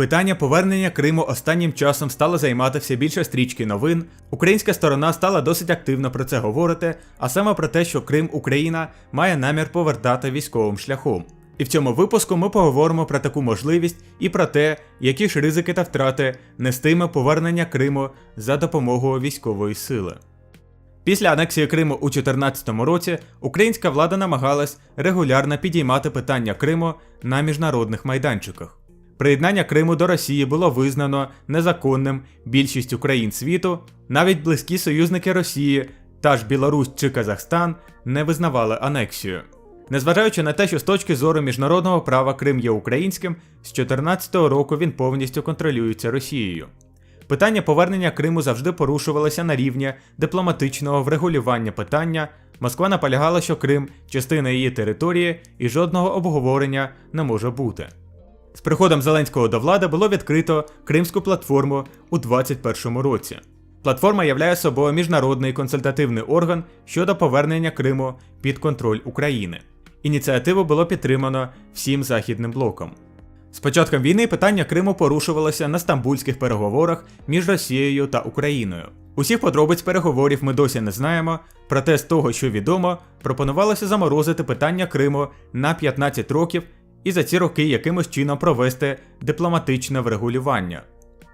Питання повернення Криму останнім часом стало займати все більше стрічки новин. Українська сторона стала досить активно про це говорити, а саме про те, що Крим Україна має намір повертати військовим шляхом. І в цьому випуску ми поговоримо про таку можливість і про те, які ж ризики та втрати нестиме повернення Криму за допомогою військової сили. Після анексії Криму у 2014 році українська влада намагалась регулярно підіймати питання Криму на міжнародних майданчиках. Приєднання Криму до Росії було визнано незаконним більшістю країн світу, навіть близькі союзники Росії, та ж Білорусь чи Казахстан не визнавали анексію. Незважаючи на те, що з точки зору міжнародного права Крим є українським, з 2014 року він повністю контролюється Росією. Питання повернення Криму завжди порушувалося на рівні дипломатичного врегулювання питання. Москва наполягала, що Крим частина її території і жодного обговорення не може бути. З приходом Зеленського до влади було відкрито Кримську платформу у 2021 році. Платформа являє собою міжнародний консультативний орган щодо повернення Криму під контроль України. Ініціативу було підтримано всім західним блоком. З початком війни питання Криму порушувалося на стамбульських переговорах між Росією та Україною. Усіх подробиць переговорів ми досі не знаємо, проте з того, що відомо, пропонувалося заморозити питання Криму на 15 років і за ці роки якимось чином провести дипломатичне врегулювання.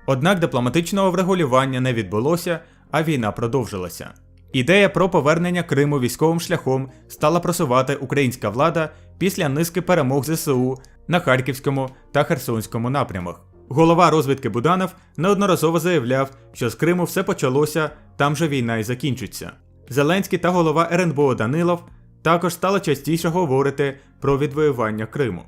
Однак дипломатичного врегулювання не відбулося, а війна продовжилася. Ідея про повернення Криму військовим шляхом стала просувати українська влада після низки перемог ЗСУ на Харківському та Херсонському напрямах. Голова розвідки Буданов неодноразово заявляв, що з Криму все почалося, там же війна і закінчиться. Зеленський та голова РНБО Данилов також стали частіше говорити про відвоювання Криму.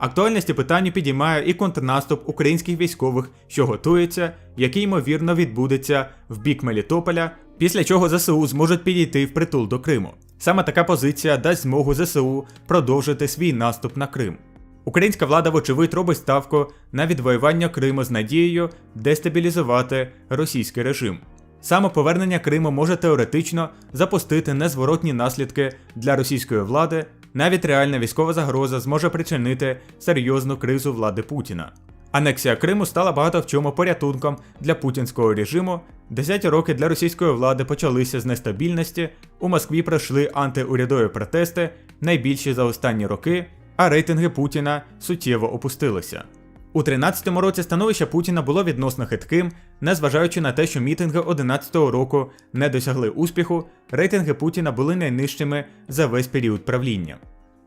Актуальності питання підіймає і контрнаступ українських військових, що готується, який ймовірно відбудеться в бік Мелітополя, після чого ЗСУ зможуть підійти в притул до Криму. Саме така позиція дасть змогу ЗСУ продовжити свій наступ на Крим. Українська влада, вочевидь, робить ставку на відвоювання Криму з надією дестабілізувати російський режим. Саме повернення Криму може теоретично запустити незворотні наслідки для російської влади, навіть реальна військова загроза зможе причинити серйозну кризу влади Путіна. Анексія Криму стала багато в чому порятунком для путінського режиму. Десяті роки для російської влади почалися з нестабільності. У Москві пройшли антиурядові протести, найбільші за останні роки, а рейтинги Путіна суттєво опустилися. У 13-му році становище Путіна було відносно хитким, незважаючи на те, що мітинги 11-го року не досягли успіху, рейтинги Путіна були найнижчими за весь період правління.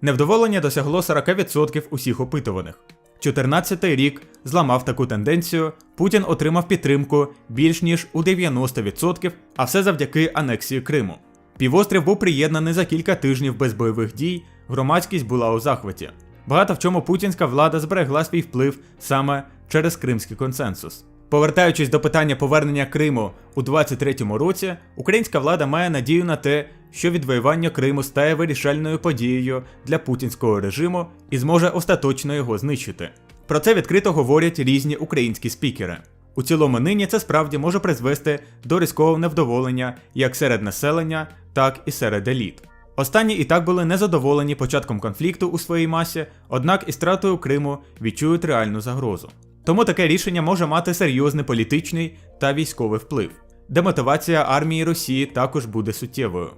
Невдоволення досягло 40% усіх опитуваних. 14-й рік зламав таку тенденцію, Путін отримав підтримку більш ніж у 90%, а все завдяки анексії Криму. Півострів був приєднаний за кілька тижнів без бойових дій, громадськість була у захваті. Багато в чому путінська влада зберегла свій вплив саме через Кримський консенсус. Повертаючись до питання повернення Криму у 23-му році, українська влада має надію на те, що відвоювання Криму стає вирішальною подією для путінського режиму і зможе остаточно його знищити. Про це відкрито говорять різні українські спікери. У цілому нині це справді може призвести до різкого невдоволення як серед населення, так і серед еліт. Останні і так були незадоволені початком конфлікту у своїй масі, однак із стратою Криму відчують реальну загрозу. Тому таке рішення може мати серйозний політичний та військовий вплив. Демотивація армії Росії також буде суттєвою.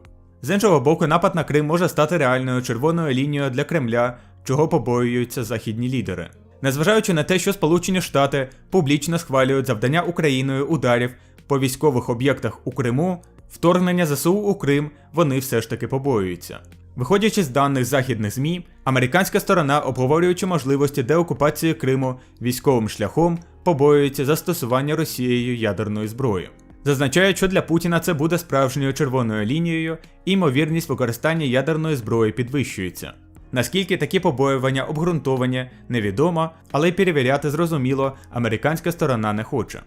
З іншого боку, напад на Крим може стати реальною червоною лінією для Кремля, чого побоюються західні лідери. Незважаючи на те, що Сполучені Штати публічно схвалюють завдання Україною ударів по військових об'єктах у Криму, вторгнення ЗСУ у Крим вони все ж таки побоюються. Виходячи з даних західних ЗМІ, американська сторона, обговорюючи можливості деокупації Криму військовим шляхом, побоюється застосування Росією ядерної зброї. Зазначають, що для Путіна це буде справжньою червоною лінією, і ймовірність використання ядерної зброї підвищується. Наскільки такі побоювання обґрунтовані, невідомо, але й перевіряти зрозуміло, американська сторона не хоче.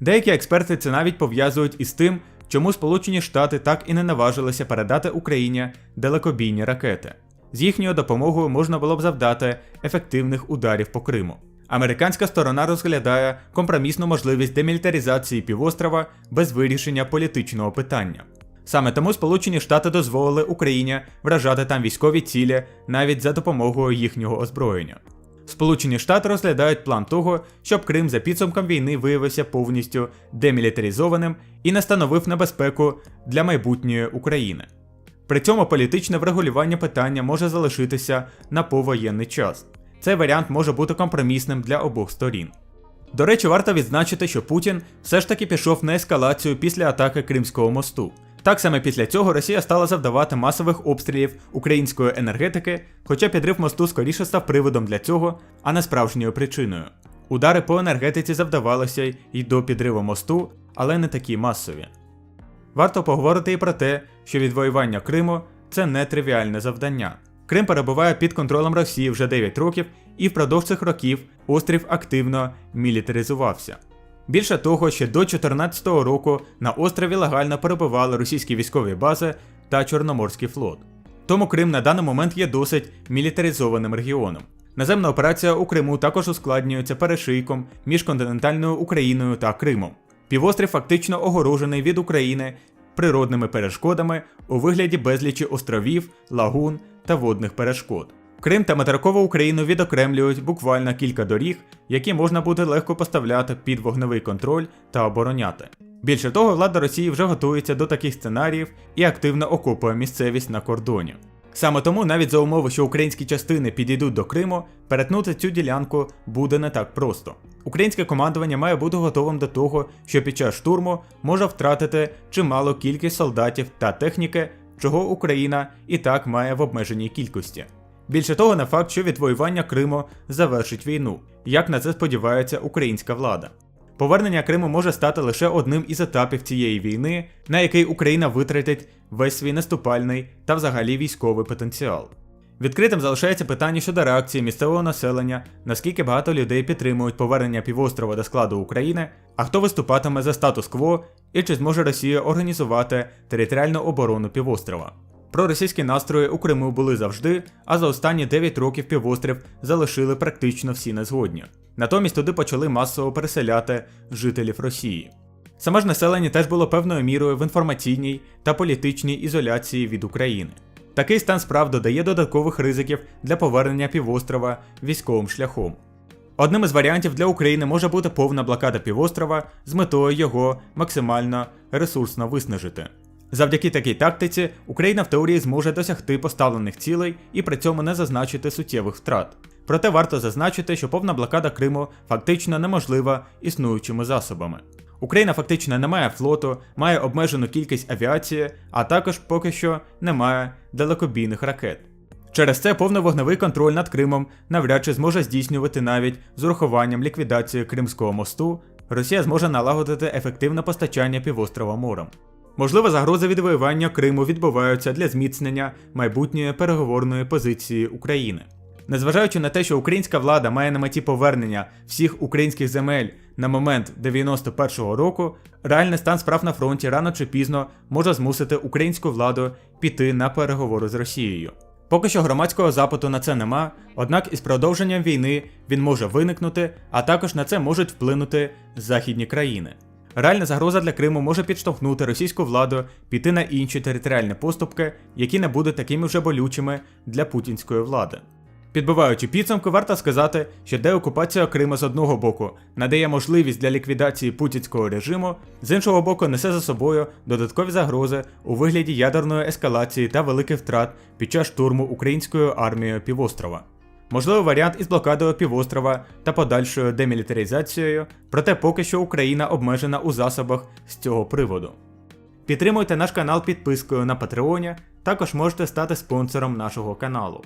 Деякі експерти це навіть пов'язують із тим, чому Сполучені Штати так і не наважилися передати Україні далекобійні ракети. З їхньою допомогою можна було б завдати ефективних ударів по Криму. Американська сторона розглядає компромісну можливість демілітаризації півострова без вирішення політичного питання. Саме тому Сполучені Штати дозволили Україні вражати там військові цілі навіть за допомогою їхнього озброєння. Сполучені Штати розглядають план того, щоб Крим за підсумком війни виявився повністю демілітаризованим і не становив небезпеку для майбутньої України. При цьому політичне врегулювання питання може залишитися на повоєнний час. Цей варіант може бути компромісним для обох сторін. До речі, варто відзначити, що Путін все ж таки пішов на ескалацію після атаки Кримського мосту. Так саме після цього Росія стала завдавати масових обстрілів української енергетики, хоча підрив мосту скоріше став приводом для цього, а не справжньою причиною. Удари по енергетиці завдавалися й до підриву мосту, але не такі масові. Варто поговорити і про те, що відвоювання Криму це не тривіальне завдання. Крим перебуває під контролем Росії вже 9 років, і впродовж цих років острів активно мілітаризувався. Більше того, ще до 2014 року на острові легально перебували російські військові бази та Чорноморський флот. Тому Крим на даний момент є досить мілітаризованим регіоном. Наземна операція у Криму також ускладнюється перешийком між континентальною Україною та Кримом. Півострів фактично огорожений від України природними перешкодами у вигляді безлічі островів, лагун та водних перешкод. Крим та материкову Україну відокремлюють буквально кілька доріг, які можна буде легко поставляти під вогневий контроль та обороняти. Більше того, влада Росії вже готується до таких сценаріїв і активно окупує місцевість на кордоні. Саме тому, навіть за умови, що українські частини підійдуть до Криму, перетнути цю ділянку буде не так просто. Українське командування має бути готовим до того, що під час штурму може втратити чималу кількість солдатів та техніки, чого Україна і так має в обмеженій кількості. Більше того, не факт, що відвоювання Криму завершить війну, як на це сподівається українська влада. Повернення Криму може стати лише одним із етапів цієї війни, на який Україна витратить весь свій наступальний та взагалі військовий потенціал. Відкритим залишається питання щодо реакції місцевого населення, наскільки багато людей підтримують повернення півострова до складу України, а хто виступатиме за статус-кво і чи зможе Росія організувати територіальну оборону півострова. Проросійські настрої у Криму були завжди, а за останні 9 років півострів залишили практично всі незгодні. Натомість туди почали масово переселяти жителів Росії. Саме ж населення теж було певною мірою в інформаційній та політичній ізоляції від України. Такий стан справ додає додаткових ризиків для повернення півострова військовим шляхом. Одним із варіантів для України може бути повна блокада півострова з метою його максимально ресурсно виснажити. Завдяки такій тактиці Україна в теорії зможе досягти поставлених цілей і при цьому не зазначити суттєвих втрат. Проте варто зазначити, що повна блокада Криму фактично неможлива існуючими засобами. Україна фактично не має флоту, має обмежену кількість авіації, а також поки що не має далекобійних ракет. Через це повновогневий контроль над Кримом навряд чи зможе здійснювати навіть з урахуванням ліквідації Кримського мосту, Росія зможе налагодити ефективне постачання півострова морем. Можливо, загрози відвоювання Криму відбуваються для зміцнення майбутньої переговорної позиції України. Незважаючи на те, що українська влада має на меті повернення всіх українських земель на момент 91-го року, реальний стан справ на фронті рано чи пізно може змусити українську владу піти на переговори з Росією. Поки що громадського запиту на це нема, однак із продовженням війни він може виникнути, а також на це можуть вплинути західні країни. Реальна загроза для Криму може підштовхнути російську владу піти на інші територіальні поступки, які не будуть такими вже болючими для путінської влади. Підбиваючи підсумки, варто сказати, що деокупація Криму з одного боку надає можливість для ліквідації путінського режиму, з іншого боку, несе за собою додаткові загрози у вигляді ядерної ескалації та великих втрат під час штурму українською армією півострова. Можливо, варіант із блокадою півострова та подальшою демілітаризацією, проте поки що Україна обмежена у засобах з цього приводу. Підтримуйте наш канал підпискою на Патреоні, також можете стати спонсором нашого каналу.